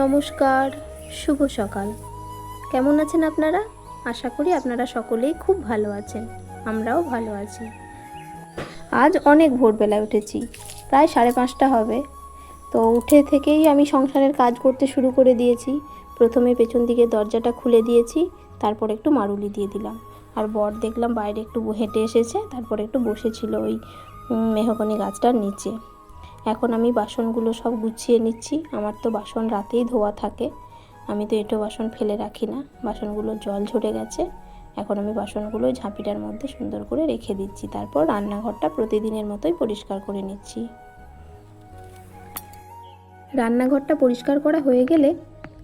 নমস্কার, শুভ সকাল। কেমন আছেন আপনারা? আশা করি আপনারা সকলেই খুব ভালো আছেন, আমরাও ভালো আছি। আজ অনেক ভোরবেলায় উঠেছি, প্রায় সাড়ে পাঁচটা হবে। তো উঠে থেকেই আমি সংসারের কাজ করতে শুরু করে দিয়েছি। প্রথমে পেছন দিকে দরজাটা খুলে দিয়েছি, তারপর একটু মারুলি দিয়ে দিলাম। আর বর দেখলাম বাইরে একটু হেঁটে এসেছে, তারপর একটু বসেছিল ওই মেহগনি গাছটার নিচে। এখন আমি বাসনগুলো সব গুছিয়ে নিচ্ছি। আমার তো বাসন রাতেই ধোয়া থাকে। আমি তো এঁটো বাসন ফেলে রাখি না। বাসনগুলো জল ঝরে গেছে। এখন আমি বাসনগুলো ঝাঁপিটার মধ্যে সুন্দর করে রেখে দিচ্ছি। তারপর রান্নাঘরটা প্রতিদিনের মতোই পরিষ্কার করে নিচ্ছি। রান্নাঘরটা পরিষ্কার করা হয়ে গেলে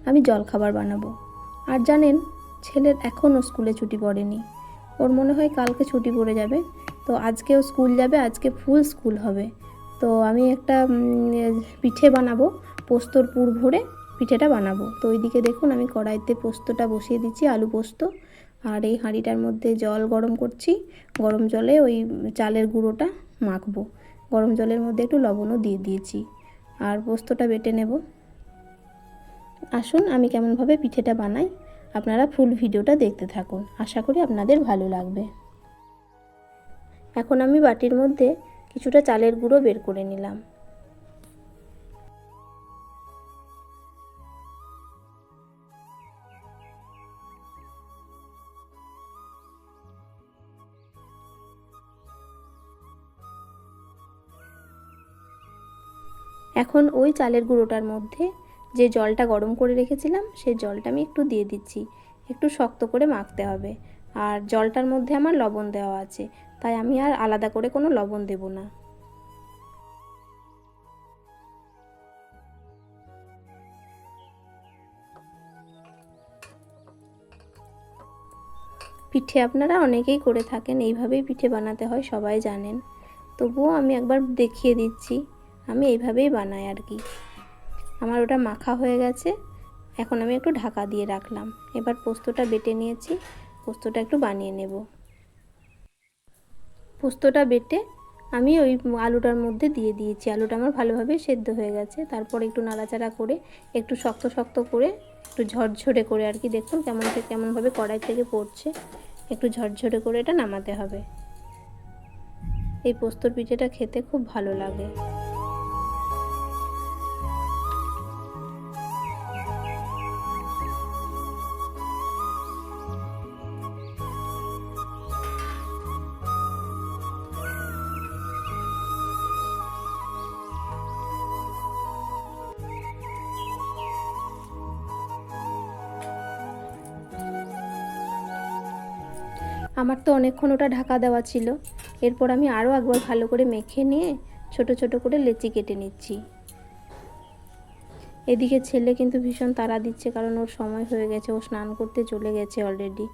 আমি জলখাবার বানাবো। আর জানেন, ছেলের এখনও স্কুলে ছুটি পড়েনি। ওর মনে হয় কালকে ছুটি পড়ে যাবে। তো আজকেও স্কুল যাবে, আজকে ফুল স্কুল হবে। তো আমি একটা পিঠে বানাবো, পোস্তর পুর ভরে পিঠেটা বানাবো। তো ওইদিকে দেখুন, আমি কড়াইতে পোস্তটা বসিয়ে দিচ্ছি, আলু পোস্ত। আর এই হাঁড়িটার মধ্যে জল গরম করছি, গরম জলে ওই চালের গুঁড়োটা মাখবো। গরম জলের মধ্যে একটু লবণও দিয়ে দিয়েছি। আর পোস্তটা বেটে নেব। আসুন, আমি কেমনভাবে পিঠেটা বানাই। আপনারা ফুল ভিডিওটা দেখতে থাকুন। আশা করি আপনাদের ভালো লাগবে। এখন আমি বাটির মধ্যে কিছুটা চালের গুঁড়ো বের করে নিলাম। এখন ওই চালের গুঁড়োটার মধ্যে যে জলটা গরম করে রেখেছিলাম সেই জলটা আমি একটু দিয়ে দিচ্ছি। একটু শক্ত করে মাখতে হবে। আর জলটার মধ্যে আমার লবণ দেওয়া আছে। তাই আমি আর আলাদা করে কোনো লবণ দেব না। পিঠে আপনারা অনেকেই করে থাকেন, এইভাবেই পিঠে বানাতে হয়, সবাই জানেন। তবুও আমি একবার দেখিয়ে দিচ্ছি, আমি এইভাবেই বানাই আর কি। আমার ওটা মাখা হয়ে গেছে, এখন আমি একটু ঢাকা দিয়ে রাখলাম। এবার পোস্তটা বেটে নিয়েছি, পোস্তটা একটু বানিয়ে নেব। পোস্তটা বেটে আমি ওই আলুটার মধ্যে দিয়ে দিয়েছি। আলুটা আমার ভালোভাবে সেদ্ধ হয়ে গেছে। তারপর একটু নাড়াচাড়া করে, একটু শক্ত শক্ত করে, একটু ঝরঝরে করে আর কি। দেখুন কেমন কেমনভাবে কড়াই থেকে পড়ছে। একটু ঝরঝরে করে এটা নামাতে হবে। এই পোস্তর পিঠেটা খেতে খুব ভালো লাগে। আমার তো অনেকক্ষণ ওটা ঢাকা দেওয়া ছিল। এরপর আমি আরও একবার ভালো করে মেখে নিয়ে ছোট ছোট করে লেচি কেটে নিচ্ছি। এদিকে ছেলে কিন্তু ভীষণ তাড়া দিচ্ছে কারণ ওর সময় হয়ে গেছে, ও স্নান করতে চলে গেছে অলরেডি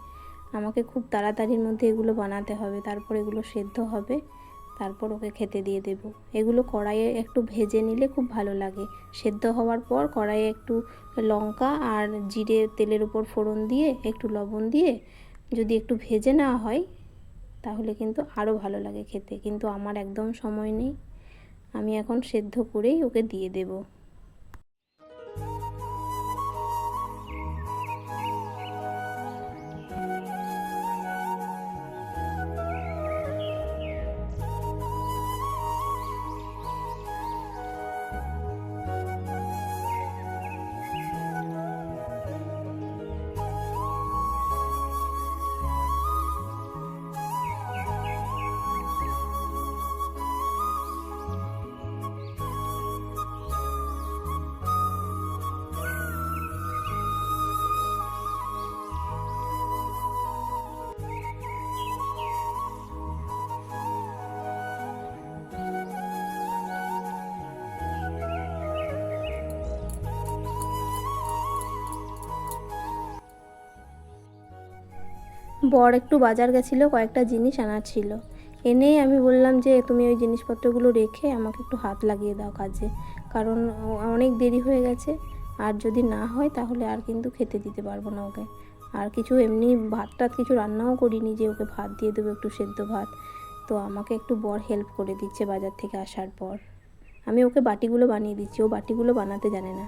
আমাকে খুব তাড়াতাড়ির মধ্যে এগুলো বানাতে হবে, তারপর এগুলো সেদ্ধ হবে, তারপর ওকে খেতে দিয়ে দেব। এগুলো কড়াইয়ে একটু ভেজে নিলে খুব ভালো লাগে। সেদ্ধ হওয়ার পর কড়াইয়ে একটু লঙ্কা আর জিরে তেলের উপর ফোড়ন দিয়ে, একটু লবণ দিয়ে যদি একটু ভেজে নেওয়া হয়, তাহলে কিন্তু আরও ভালো লাগে খেতে। কিন্তু আমার একদম সময় নেই। আমি এখন সেদ্ধ করেই ওকে দিয়ে দেব। বর একটু বাজার গেছিল, কয়েকটা জিনিস আনার ছিল। এনেই আমি বললাম যে, তুমি ওই জিনিসপত্রগুলো রেখে আমাকে একটু হাত লাগিয়ে দাও কাজে। কারণ অনেক দেরি হয়ে গেছে। আর যদি না হয়, তাহলে আর কিন্তু খেতে দিতে পারব না ওকে। আর কিছু এমনি ভাত টাত কিছু রান্নাও করিনি যে, ওকে ভাত দিয়ে দেবো একটু সেদ্ধ ভাত। তো আমাকে একটু বর হেল্প করে দিচ্ছে বাজার থেকে আসার পর। আমি ওকে বাটিগুলো বানিয়ে দিচ্ছি। ও বাটিগুলো বানাতে জানে না।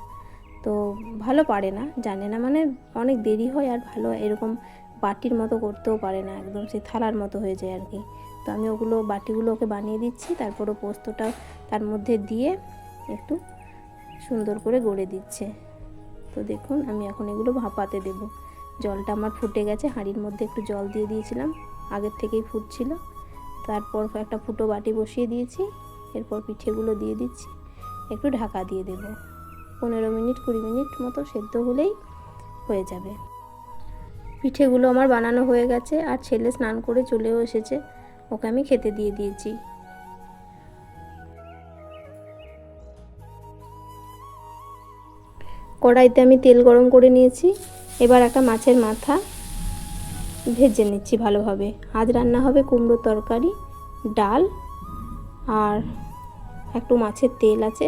তো ভালো পারে না। জানে না মানে অনেক দেরি হয় আর ভালো এরকম বাটির মতো করতেও পারে না, একদম সে থালার মতো হয়ে যায় আর কি। তো আমি ওগুলো, বাটিগুলো ওকে বানিয়ে দিচ্ছি, তারপর পোস্তটা তার মধ্যে দিয়ে একটু সুন্দর করে গড়ে দিচ্ছে। তো দেখুন, আমি এখন এগুলো ভাপাতে দেব। জলটা আমার ফুটে গেছে, হাঁড়ির মধ্যে একটু জল দিয়ে দিয়েছিলাম, আগের থেকেই ফুটছিল। তারপর একটা ফুটো বাটি বসিয়ে দিয়েছি, এরপর পিঠেগুলো দিয়ে দিচ্ছি, একটু ঢাকা দিয়ে দেব। পনেরো মিনিট, কুড়ি মিনিট মতো সেদ্ধ হলেই হয়ে যাবে। পিঠেগুলো আমার বানানো হয়ে গেছে আর ছেলে স্নান করে চলেও এসেছে। ওকে আমি খেতে দিয়ে দিয়েছি। কড়াইতে আমি তেল গরম করে নিয়েছি। এবার একটা মাছের মাথা ভেজে নিচ্ছি ভালোভাবে। আজ রান্না হবে কুমড়ো তরকারি, ডাল আর একটু মাছের তেল আছে।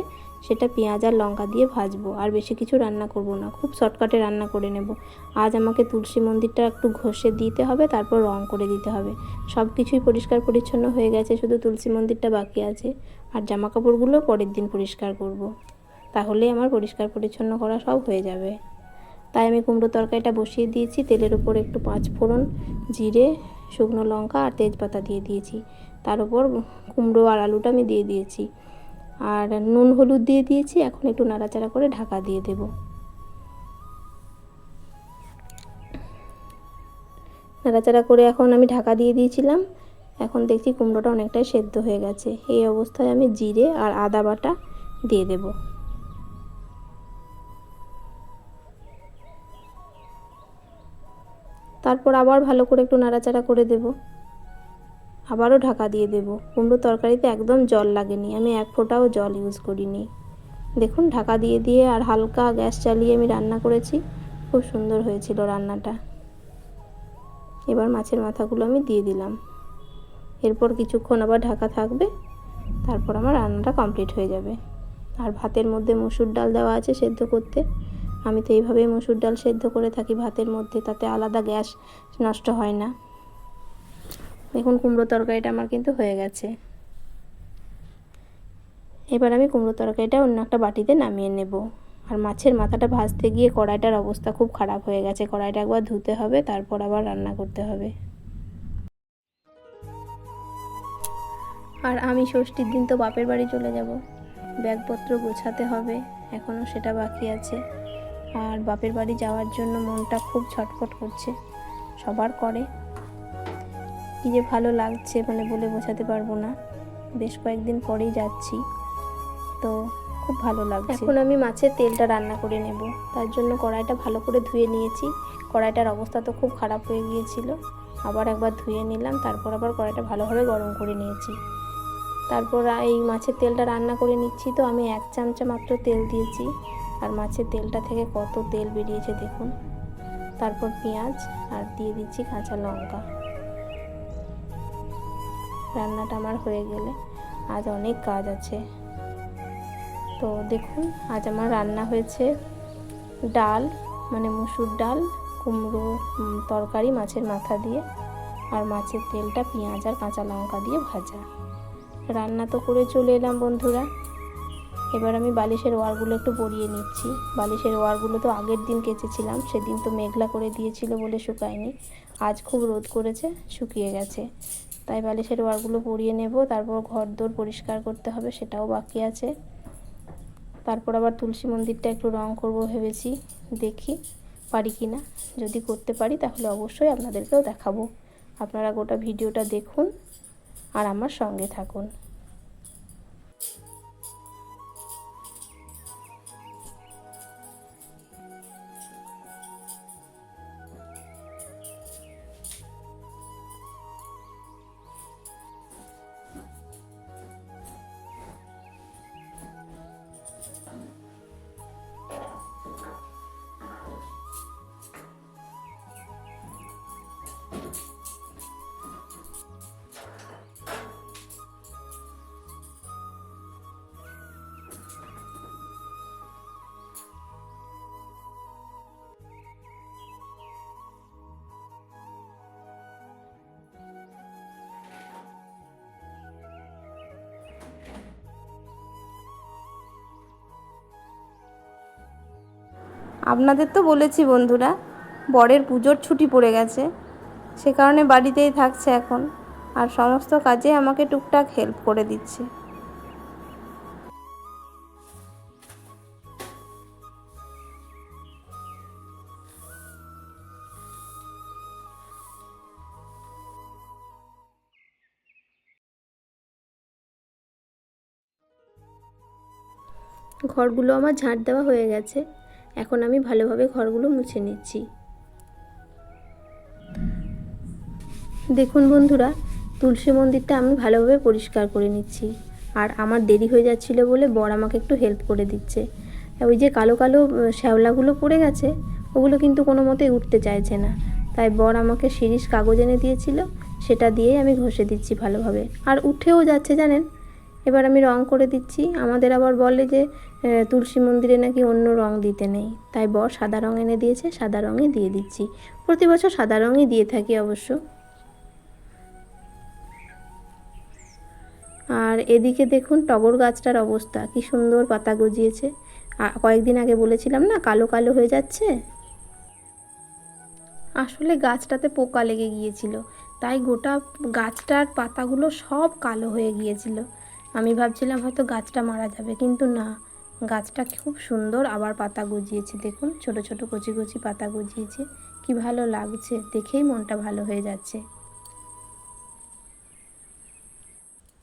সেটা পেঁয়াজ আর লঙ্কা দিয়ে ভাজবো। আর বেশি কিছু রান্না করব না। খুব শর্টকাটে রান্না করে নেব। আজ আমাকে তুলসী মন্দিরটা একটু ঘষে দিতে হবে, তারপর রং করে দিতে হবে। সব কিছুই পরিষ্কার পরিচ্ছন্ন হয়ে গেছে, শুধু তুলসী মন্দিরটা বাকি আছে। আর জামা কাপড়গুলো পরের দিন পরিষ্কার করব। তাহলে আমার পরিষ্কার পরিচ্ছন্ন করা সব হয়ে যাবে। তাই আমি কুমড়ো তরকারিটা বসিয়ে দিয়েছি। তেলের উপর একটু পাঁচ ফোড়ন জিরে, শুকনো লঙ্কা আর তেজপাতা দিয়ে দিয়েছি। তার উপর কুমড়ো আর আলুটা আমি দিয়ে দিয়েছি। আর নুন হলুদ দিয়ে দিয়েছি, এখন একটু নাড়াচাড়া করে ঢাকা দিয়ে দেব। নাড়াচাড়া করে এখন আমি ঢাকা দিয়ে দিয়েছিলাম, এখন দেখছি কুমড়োটা অনেকটাই সেদ্ধ হয়ে গেছে। এই অবস্থায় আমি জিরে আর আদা বাটা দিয়ে দেব। তারপর আবার ভালো করে একটু নাড়াচাড়া করে দেবো। আবারও ঢাকা দিয়ে দেব। কুমড়ো তরকারিতে একদম জল লাগেনি। আমি এক ফোঁটাও জল ইউজ করিনি। দেখুন, ঢাকা দিয়ে দিয়ে আর হালকা গ্যাস চালিয়ে আমি রান্না করেছি। খুব সুন্দর হয়েছিল রান্নাটা। এবার মাছের মাথাগুলো আমি দিয়ে দিলাম। এরপর কিছুক্ষণ আবার ঢাকা থাকবে। তারপর আমার রান্নাটা কমপ্লিট হয়ে যাবে। আর ভাতের মধ্যে মসুর ডাল দেওয়া আছে সেদ্ধ করতে। আমি তো এইভাবেই মসুর ডাল সেদ্ধ করে থাকি ভাতের মধ্যে। তাতে আলাদা গ্যাস নষ্ট হয় না। দেখুন কুমড়ো তরকারিটা আমার কিন্তু হয়ে গেছে। এবার আমি কুমড়ো তরকারিটা অন্য একটা বাটিতে নামিয়ে নেব। আর মাছের মাথাটা ভাজতে গিয়ে কড়াইটার অবস্থা খুব খারাপ হয়ে গেছে। কড়াইটা একবার ধুতে হবে, তারপর আবার রান্না করতে হবে। আর আমি ষষ্ঠীর দিন তো বাপের বাড়ি চলে যাব। ব্যাগপত্র গোছাতে হবে এখনও সেটা বাকি আছে। আর বাপের বাড়ি যাওয়ার জন্য মনটা খুব ছটফট করছে। সবার করে। কী যে ভালো লাগছে মানে বলে বোঝাতে পারব না। বেশ কয়েকদিন পরেই যাচ্ছি। তো খুব ভালো লাগছে। এখন আমি মাছের তেলটা রান্না করে নেব। তার জন্য কড়াইটা ভালো করে ধুয়ে নিয়েছি। কড়াইটার অবস্থা তো খুব খারাপ হয়ে গিয়েছিল। আবার একবার ধুয়ে নিলাম, তারপর আবার কড়াইটা ভালোভাবে গরম করে নিয়েছি। তারপর এই মাছের তেলটা রান্না করে নিচ্ছি তো, আমি এক চামচা মাত্র তেল দিয়েছি। আর মাছের তেলটা থেকে কত তেল বেরিয়েছে দেখুন। তারপর পেঁয়াজ আর দিয়ে দিচ্ছি কাঁচা লঙ্কা। রান্নাটা আমার হয়ে গেলে আজ অনেক কাজ আছে। তো দেখুন, আজ আমার রান্না হয়েছে ডাল মানে মুসুর ডাল, কুমড়ো তরকারি, মাছের মাথা দিয়ে আর মাছের তেলটা পেঁয়াজ আর কাঁচা লঙ্কা দিয়ে ভাজা। রান্না তো করে চলে এলাম বন্ধুরা। এবার আমি বালিশের ওয়ারগুলো একটু পরিয়ে নিচ্ছি। বালিশের ওয়ারগুলো তো আগের দিন কেচেছিলাম, সেদিন তো মেঘলা করে দিয়েছিল বলে শুকায়নি। আজ খুব রোদ করেছে, শুকিয়ে গেছে। তাই বালিশের ওয়ারগুলো পরিয়ে নেব, তারপর ঘর দোর পরিষ্কার করতে হবে, সেটাও বাকি আছে। তারপর আবার তুলসী মন্দিরটা একটু রং করব ভেবেছি, দেখি পারি কি না। যদি করতে পারি তাহলে অবশ্যই আপনাদেরকেও দেখাবো। আপনারা গোটা ভিডিওটা দেখুন আর আমার সঙ্গে থাকুন। আপনাদের তো বলেছি বন্ধুরা, বরের পুজোর ছুটি পড়ে গেছে, সে কারণে বাড়িতেই থাকছে এখন, আর সমস্ত কাজে আমাকে টুকটাক হেল্প করে দিচ্ছে। ঘরগুলো আমার ঝাঁট দেওয়া হয়ে গেছে। এখন আমি ভালোভাবে ঘরগুলো মুছে নিচ্ছি। দেখুন বন্ধুরা, তুলসী মন্দিরটা আমি ভালোভাবে পরিষ্কার করে নিচ্ছি। আর আমার দেরি হয়ে যাচ্ছিল বলে বর আমাকে একটু হেল্প করে দিচ্ছে। ওই যে কালো কালো শ্যাওলাগুলো পড়ে গেছে, ওগুলো কিন্তু কোনো মতেই উঠতে চাইছে না। তাই বর আমাকে শিরিষ কাগজ এনে দিয়েছিল, সেটা দিয়েই আমি ঘষে দিচ্ছি ভালোভাবে। আর উঠেও যাচ্ছে জানেন? এবার আমি রং করে দিচ্ছি। আমাদের আবার বলে যে তুলসী মন্দিরে নাকি অন্য রং দিতে নেই। তাই বর সাদা রং এনে দিয়েছে, সাদা রঙে দিয়ে দিচ্ছি। প্রতি বছর সাদা রঙই দিয়ে থাকি অবশ্য। আর এদিকে দেখুন টগর গাছটার অবস্থা, কি সুন্দর পাতা গজিয়েছে। কয়েকদিন আগে বলেছিলাম না, কালো কালো হয়ে যাচ্ছে? আসলে গাছটাতে পোকা লেগে গিয়েছিল, তাই গোটা গাছটার পাতাগুলো সব কালো হয়ে গিয়েছিল। আমি ভাবছিলাম হয়তো গাছটা মারা যাবে, কিন্তু না। গাছটা খুব সুন্দর আবার পাতা গজিয়েছে, দেখুন, ছোট ছোট কচি কচি পাতা গজিয়েছে, কি ভালো লাগছে, দেখেই মনটা ভালো হয়ে যাচ্ছে।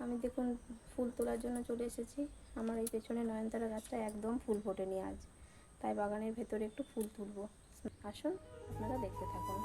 আমি দেখুন, ফুল তোলার জন্য চলে এসেছি, আমার এই পেছনে নয়নতারা গাছটা একদম ফুল ফোটেনি আজ, তাই বাগানের ভেতরে একটু ফুল তুলবো। আসুন, আপনারা দেখতে থাকুন।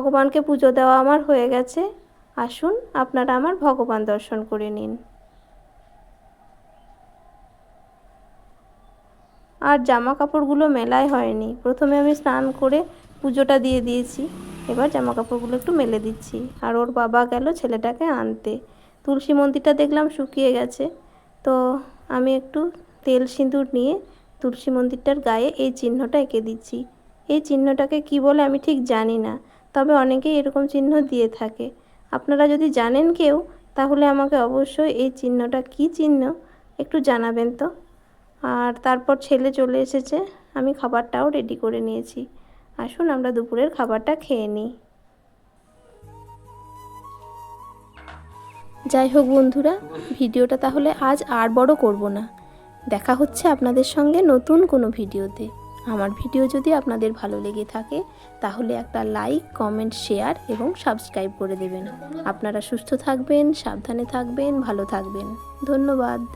ভগবানকে পুজো দেওয়া আমার হয়ে গেছে। আসুন, আপনারা আমার ভগবান দর্শন করে নিন। আর জামা কাপড়গুলো মেলায় হয়নি। প্রথমে আমি স্নান করে পুজোটা দিয়ে দিয়েছি। এবার জামা কাপড়গুলো একটু মেলে দিচ্ছি। আর ওর বাবা গেল ছেলেটাকে আনতে। তুলসী মন্দিরটা দেখলাম শুকিয়ে গেছে। তো আমি একটু তেল সিঁদুর নিয়ে তুলসী মন্দিরটার গায়ে এই চিহ্নটা এঁকে দিচ্ছি। এই চিহ্নটাকে কি বলে আমি ঠিক জানি না। তবে অনেকেই এরকম চিহ্ন দিয়ে থাকে। আপনারা যদি জানেন কেউ, তাহলে আমাকে অবশ্যই এই চিহ্নটা কি চিহ্ন একটু জানাবেন তো। আর তারপর ছেলে চলে এসেছে, আমি খাবারটাও রেডি করে নিয়েছি। আসুন, আমরা দুপুরের খাবারটা খেয়ে নিই। যাই হোক বন্ধুরা, ভিডিওটা তাহলে আজ আর বড় করব না। দেখা হচ্ছে আপনাদের সঙ্গে নতুন কোনো ভিডিওতে। আমার ভিডিও যদি আপনাদের ভালো লেগে থাকে, তাহলে একটা লাইক, কমেন্ট, শেয়ার এবং সাবস্ক্রাইব করে দেবেন। আপনারা সুস্থ থাকবেন, সাবধানে থাকবেন, ভালো থাকবেন। ধন্যবাদ।